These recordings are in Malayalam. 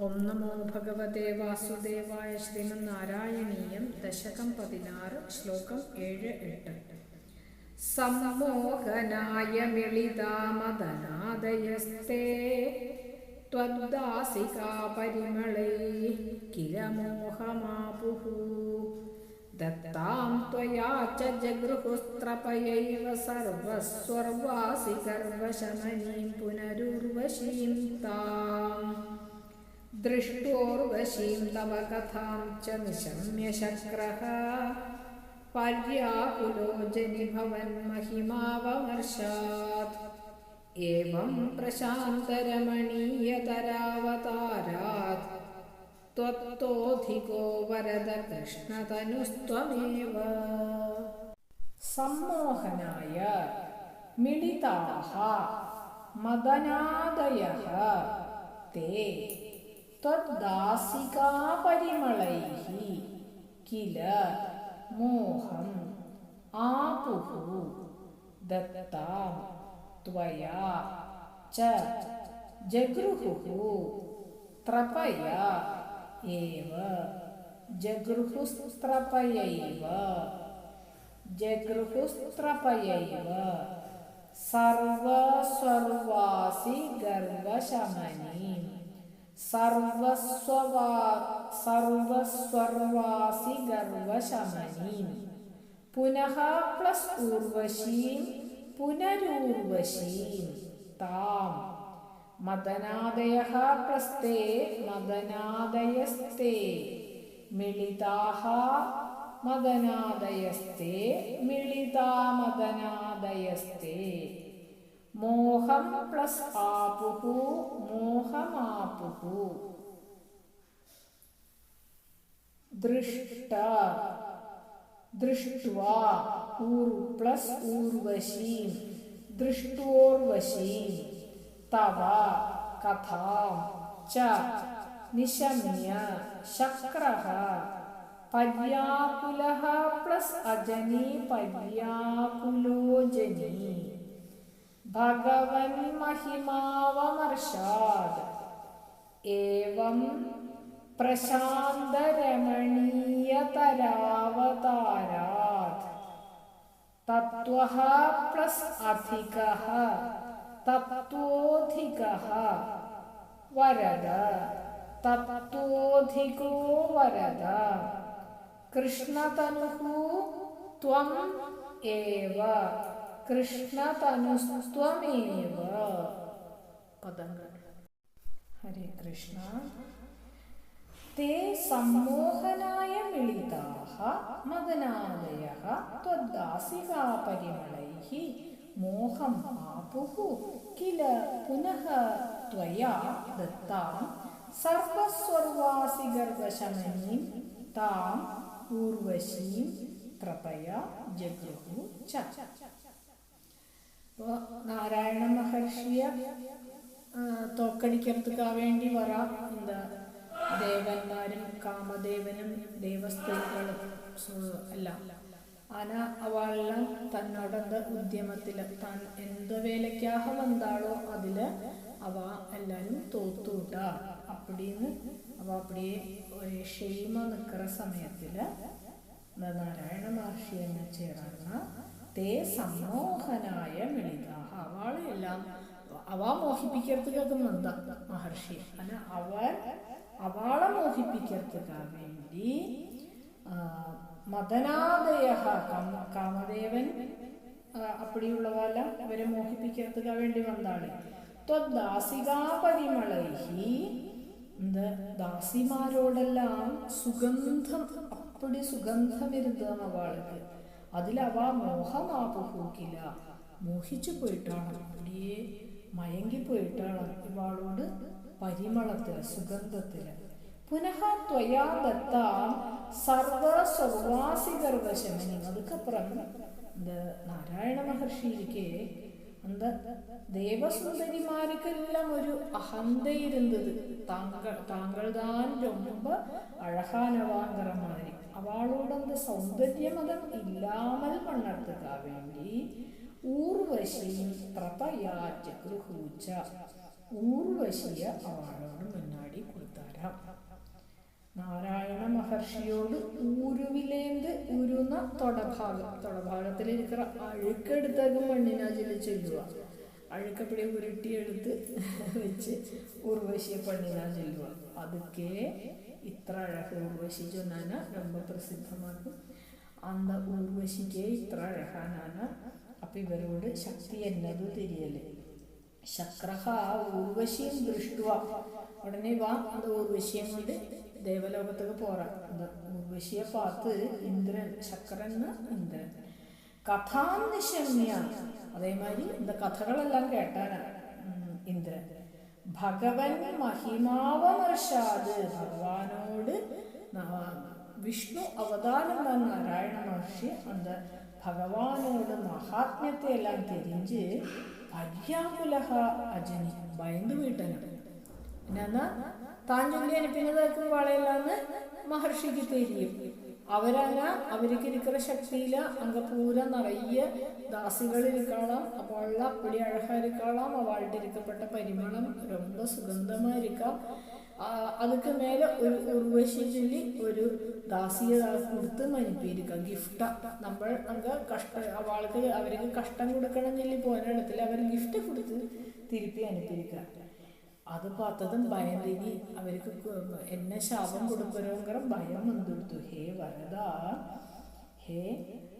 ഓം നമോ ഭഗവതേ വാസുദേവായ ശ്രീമന് ദശകം പതിനാറ് ശ്ലോകം ഏഴ് എട്ട്. സംമോഹനായ മിളിതാമദനാദയസ്തേ ത്വദ്ദാസികാ പരിമളൈ കില മോഹമാപുഹു ദത്താം ത്വയാ ച ജഗൃഹുസ്ത്രപയൈവ സർവസ്വർവാസി ഗർവശമനീം പുനരുർവശീ दृष्टोर्वशीं तव कथां च निशम्य शक्रः पर्याकुलो जनिभवन्महिमावमर्शात् एवं प्रशान्तरमणीयतरावतारात्। त्वत्तोऽधिको वरद कृष्णतनुस्त्वमेव सम्मोहनाय मिलिताः मदनादयः। ते त्वद्दासिकापरिमलैः किल मोहम् आपुः दत्ताम् त्वया च जगृहुः त्रपया एव जगृहुस्त्रपयैव जगृहुस्त्रपयैव सर्वस्वर्वासि गर्वशमनीं സർവസ്വർവാസി ഗർവശമനീം. പുനഃ പ്ലസ് ഊർവശീം പുനരൂർവശീം താം. മദനാദയ പ്രസ്തേ മദനാദയസ്തേ മിളിതാഹ മദനാദയസ്തേ മിളിതാ മദനാദയസ്തേ മോഹം പ്ലസ് ആപുഹു മോഹമാപുഹു ദൃഷ്ട ദൃഷ്ട്വാ ഊർ പ്ലസ് ഊർവശീ ദൃഷ്ടോർവശീ തവ കഥാം ച നിശമ്യ ശക്രഹ. പര്യാകുലഹ പ്ലസ് അജനി പര്യാകുലോജനി. भगवन्महिमावमर्शाद् एवं प्रशान्तरमणीयतरावतारात्। तत्त्वः प्लस् अधिकः तत्त्वोऽधिकः। वरद तत्त्वोऽधिको वरद। कृष्णतनुः त्वम् एव। കൃഷ്ണതനുസ്ത്വമേവ പദങ്ങൾ. ഹരി കൃഷ്ണ. തേ സമ്മോഹനായ മിളിതാഹ മദനാദയ ത്വദ്ദാസികാ പരിമളൈഹി മോഹം ആപുഹു കില പുനഹ ത്വയാ त्वया दत्तां सर्वस्वर्वासिगर्भशमनीं താം ऊर्वशीं कृपया जग्युः च അപ്പോൾ നാരായണ മഹർഷിയ തോക്കടിക്കർത്തുക്കാൻ വേണ്ടി വരാം. എന്താ? ദേവന്മാരും കാമദേവനും ദേവസ്ത്രീകളും എല്ലാം. ആന അവളെല്ലാം തന്നോടന്ത ഉദ്യമത്തിൽ താൻ എന്ത് വേലയ്ക്കാഹ വന്നാളോ അതിൽ അവ എല്ലാരും തോത്തുവിട്ട അപ്പടിന്ന് അവ അപ്പടിയെ ഒരേ ക്ഷേമ നിൽക്കുന്ന സമയത്തിൽ നാരായണ മഹർഷി എന്നെ ചേർന്ന തേ സമ്മോഹനായ മിളിത. അവളെല്ലാം അവ മോഹിപ്പിക്കർത്തുക നന്ദ മഹർഷി. അല്ല അവൾ അവളെ മോഹിപ്പിക്കർത്തുക വേണ്ടി മദനാദയ കാമദേവൻ അപ്പടിയുള്ളവല്ല അവരെ മോഹിപ്പിക്കർത്തുക വേണ്ടി വന്നാണ്. ത്വദാസികാപരിമളൈഹി എന്ത് ദാസിമാരോടെല്ലാം സുഗന്ധം അപ്പടി സുഗന്ധം ഇരുന്നതാണ് അവൾക്ക്. അതിലവ മോഹനാപുഹൂക്കില മോഹിച്ചു പോയിട്ടാണ്. അടിയെ മയങ്ങിപ്പോയിട്ടാണ് ഇവാളോട് പരിമളത്തിൽ സുഗന്ധത്തിൽ പുനഃ ത്വയാ ദത്താം സർവ സ്വർവാസികർവശമനി അതുക്കപ്പുറം ഇത് നാരായണ മഹർഷിയിരിക്കെ എന്താ ദേവസുന്ദരിമാർക്കെല്ലാം ഒരു അഹന്തയിരുന്നത്. താങ്കൾ താങ്കൾ താൻ രൊമ്പ അഴഹാനവാങ്കറന്മാരി അവളോടന്ത് സൗന്ദര്യമതം ഇല്ലാമൽ മണ്ണർത്തുക വേണ്ടി ഊർവശിയും ഊർവശിയ അവളോട് മുന്നാടി കൊടുത്താരാം. നാരായണ മഹർഷിയോട് ഊരുവിലേന്ത് ഉരുന്ന തൊടഭാഗം തൊടഭാഗത്തിലിരിക്കുന്ന അഴുക്കെടുത്തതും മണ്ണിനാജിൽ ചൊല്ലുക. അഴുക്കപ്പിടി ഉരുട്ടിയെടുത്ത് വെച്ച് ഊർവശിയെ പണ്ണിനാ ചൊല്ലുക. അതൊക്കെ ഇത്ര അഴക് ഉർവശി ചൊന്നാന ரொம்ப പ്രസിദ്ധമാക്കും அந்த ഊർവശിക്ക് ഇത്ര അഴകാനാണ് അപ്പൊ ഇവരോട് ശക്തി എന്നതു തിരിയല് ശക്രഹ ഊർവശിയും ദൃഷ്ടുവ ഉടനെ വാ அந்த ഊർവശിയും കൊണ്ട് ദേവലോകത്തേക്ക് പോറാം அந்த ഊർവശിയെ പാത്ത് ഇന്ദ്രൻ ശക്രന്ന് ഇന്ദ്രൻ കഥാം നിശമ്യ അതേമാതിരി இந்த കഥകളെല്ലാം കേട്ടാനാ ഉം, ഇന്ദ്രൻ ഭഗവൻ മഹിമാവമർഷാത് ഭഗവാനോട് വിഷ്ണു അവതാരം பண்ண നാരായണ മഹർഷി அந்த ഭഗവാനോട് മഹാത്മ്യത്തെ എല്ലാം തിരിഞ്ച് പര്യാകുലഹ അജനി ഭയന്ന് വീട്ടനാണ് എന്നാ താൻ ചൊല്ലി അനുപ്പിനതാക്കും വളയില്ലാന്ന് മഹർഷിക്ക് തിരിയും. അവരങ്ങ അവർക്ക് ഇരിക്കുന്ന ശക്തിയില അങ്ക പൂര നിറയെ ദാസികൾ ഇരിക്കണം അവള അപ്പടി അഴകാ ഇരിക്കണം അവളുടെ ഇരിക്കപ്പെട്ട പരിമളം ரொம்ப സുഗന്ധമാ ഇരിക്കാം ആ, അതുക്ക് മേലെ ഒരു ഉർവശി ചൊല്ലി ഒരു ദാസിയെ കൊടുത്ത് മനുപ്പിയിരിക്കാം ഗിഫ്റ്റ് നമ്മൾ അങ്ക കഷ്ട അവൾക്ക് അവർക്ക് കഷ്ടം കൊടുക്കണം ചൊല്ലി പോരാടത്തിൽ അവർ ഗിഫ്റ്റ് കൊടുത്ത് തിരുപ്പി അനുപ്പിയിരിക്കാം അത് പാത്തതും ഭയം ഭയന്തിനി അവർക്ക് എന്നെ ശാപം കൊടുക്കരോങ്കർ ഭയം എന്തെടുത്തു ഹേ വരദ ഹേ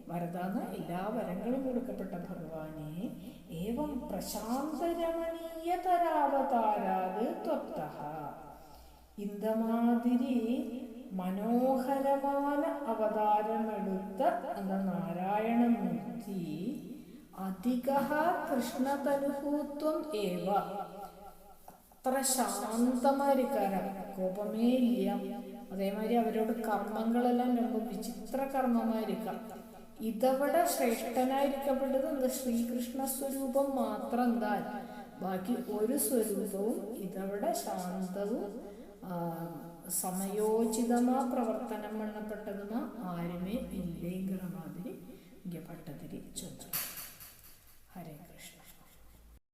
വരദാന്ന് എല്ലാ വരങ്ങളും കൊടുക്കപ്പെട്ട ഭഗവാനെ. ഏവം പ്രശാന്തരമണീയ തരാവതാരാത് ത്വത്ത ഇന്ദമാതിരി മനോഹരമായ അവതാരമെടുത്ത എന്ന നാരായണമൂർത്തി അധിക കൃഷ്ണതനുഭൂത്വം ഏവ അത്ര ശാന്തമായിരിക്കാരാണ് കോപമേ ഇല്ല അതേമാതിരി അവരോട് കർമ്മങ്ങളെല്ലാം ரொம்ப വിചിത്ര കർമ്മമായിരിക്കാം. ഇതവിടെ ശ്രേഷ്ഠനായിരിക്കപ്പെട്ടത് ശ്രീകൃഷ്ണ സ്വരൂപം മാത്രം എന്താ ബാക്കി ഒരു സ്വരൂപവും ഇതവിടെ ശാന്തവും സമയോചിതമാ പ്രവർത്തനം பண்ணப்பட்டதுமா ആരുമേ ഇല്ലേങ്കിറ മാതിരി ഇങ്ങപ്പെട്ടതിരി ചൊല്ലു. ഹരേ കൃഷ്ണ.